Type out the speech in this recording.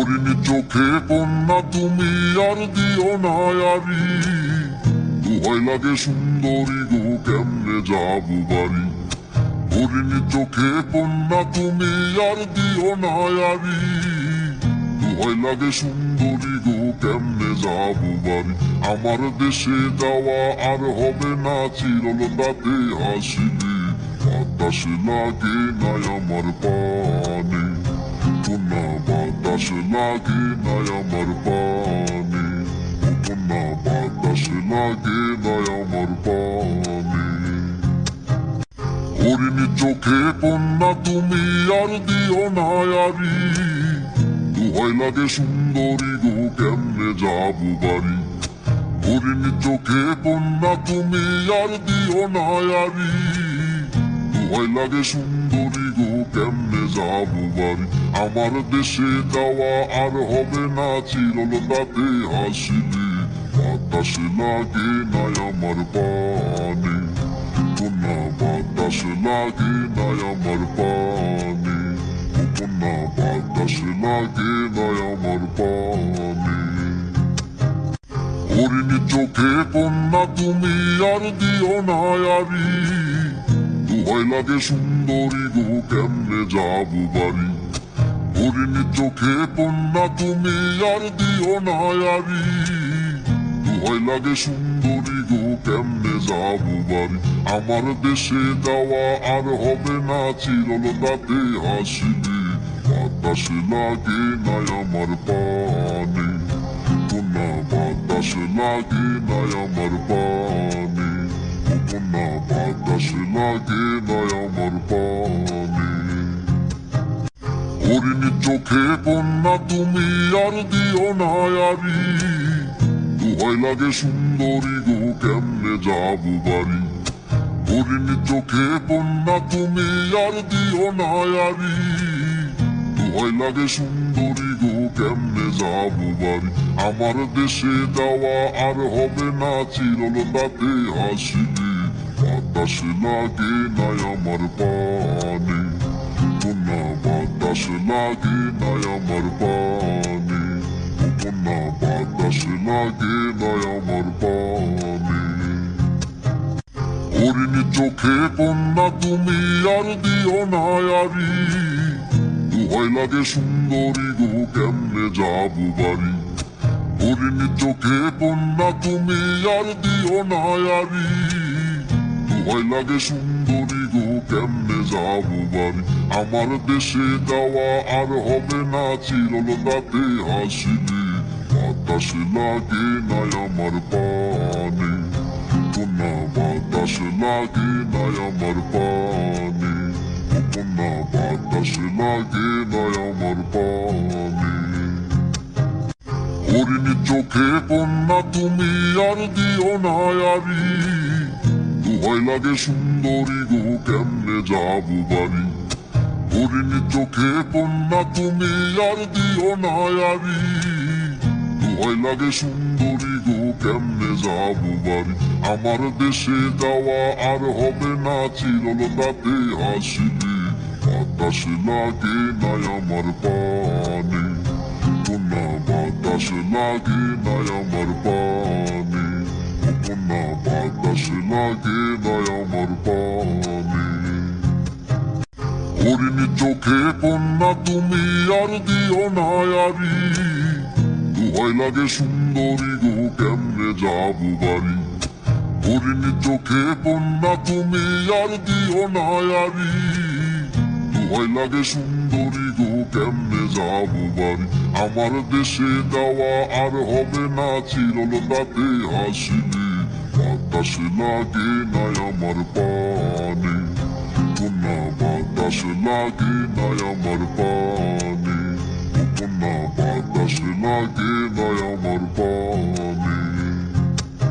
হরিণী চোখে কন্যা তুমি আর দিও না আরি। ভয় লাগে সুন্দরী গো, কেমনে যাব বাড়ি? হরিণী চোখে কন্যা তুমি আর দিও না আরি। লাগে সুন্দরী গো, কেমনে যাব বাড়ি? আমার দেশে যাওয়া আর হবে না চিরলতাতে হাসিবি বাতাস লাগে নাই আমার পানে। কন্যা বাতাস লাগে নাই আমার পানে ও কন্যা বাতাস লাগে নাই আমার পানে হরিণী চোখে কন্যা, তুমি আর দিও না আরি। ভয় লাগে সুন্দরী গো, কেমনে যাব বাড়ি? হরিণী চোখে কন্যা, তুমি আর দিও না আরি। ভয় লাগে সুন্দরী গো, কেমনে যাব বাড়ি? আমার দেশে যাওয়া আর হবে না চিরলতাতে হাসিবি বাতাস লাগে নাই আমার পানে। কন্যা বাতাস লাগে নাই আমার পানে। কন্যা বাতাস লাগে নাই আমার পানে। হরিণী চোখে কন্যা তুমি আর দিও না আরি। ভয় লাগে সুন্দরী গো, কেমনে যাব বাড়ি? হরিণী চোখে কন্যা তুমি আর দিও না আরি ভয় লাগে সুন্দরী গো, কেমনে যাব বাড়ি? আমার দেশে যাওয়া আর হবে না চিরলতাতে হাসিবি বাতাস লাগে নাই আমার পানে। কন্যা, বাতাস লাগে নাই আমার পানে। লাগে নাই আমার পানে হরিণী চোখে কন্যা, তুমি আর দিও না আরি ভয় লাগে সুন্দরী গো, কেমনে যাব বাড়ি? হরিণী চোখে কন্যা, তুমি আর দিও না আরি ভয় লাগে সুন্দরী গো, কেমনে যাব বাড়ি? আমার দেশে যাওয়া আর হবে না, চিরলতাতে হাসিবি বাতাস লাগে নাই আমার পানে। কন্যা বাতাস লাগে নাই আমার পানে। ও কন্যা বাতাস লাগে নাই আমার পানে হরিণী চোখে কন্যা, তুমি আর দিও না আরি। ভয় লাগে সুন্দরী গো, কেমনে যাব বাড়ি? হরিণী চোখে কন্যা, তুমি আর দিও না আরি। ভয় লাগে সুন্দরী গো কেমনে যাব বাড়ি? আমার দেশে যাওয়া আর হবে না চিরলতাতে হাসিবি বাতাস লাগে নাই আমার পানে। কন্যা বাতাস লাগে নাই আমার পানে। কন্যা বাতাস লাগে নাই আমার পানে। হরিণী চোখে কন্যা তুমি আর দিও না আরি। ভয় লাগে সুন্দরী গো কেমনে যাব বাড়ি? হরিণী চোখে কন্যা, তুমি আর দিও না আরি ভয় লাগে সুন্দরী গো কেমনে যাব বাড়ি? আমার দেশে যাওয়া আর হবে না চিরলতাতে হাসিবি বাতাস লাগে নাই আমার পানে। কন্যা বাতাস লাগে নাই আমার পানে। কন্যা বাতাস লাগে আমার চোখে কন্যা, তুমি আর দিও না ভয় লাগে সুন্দরী গো, কেমনে যাব বাড়ি? হরিণী চোখে কন্যা, তুমি আর দিও না লাগে সুন্দরী গো, কেমনে বাড়ি? আমার দেশে যাওয়া আর হবে না, চিরলতাতে হাসিবি বাতাস লাগে নাই আমার পানে কন্যা বাতাস লাগে নাই আমার পানে ও কন্যা বাতাস লাগে নাই আমার পানে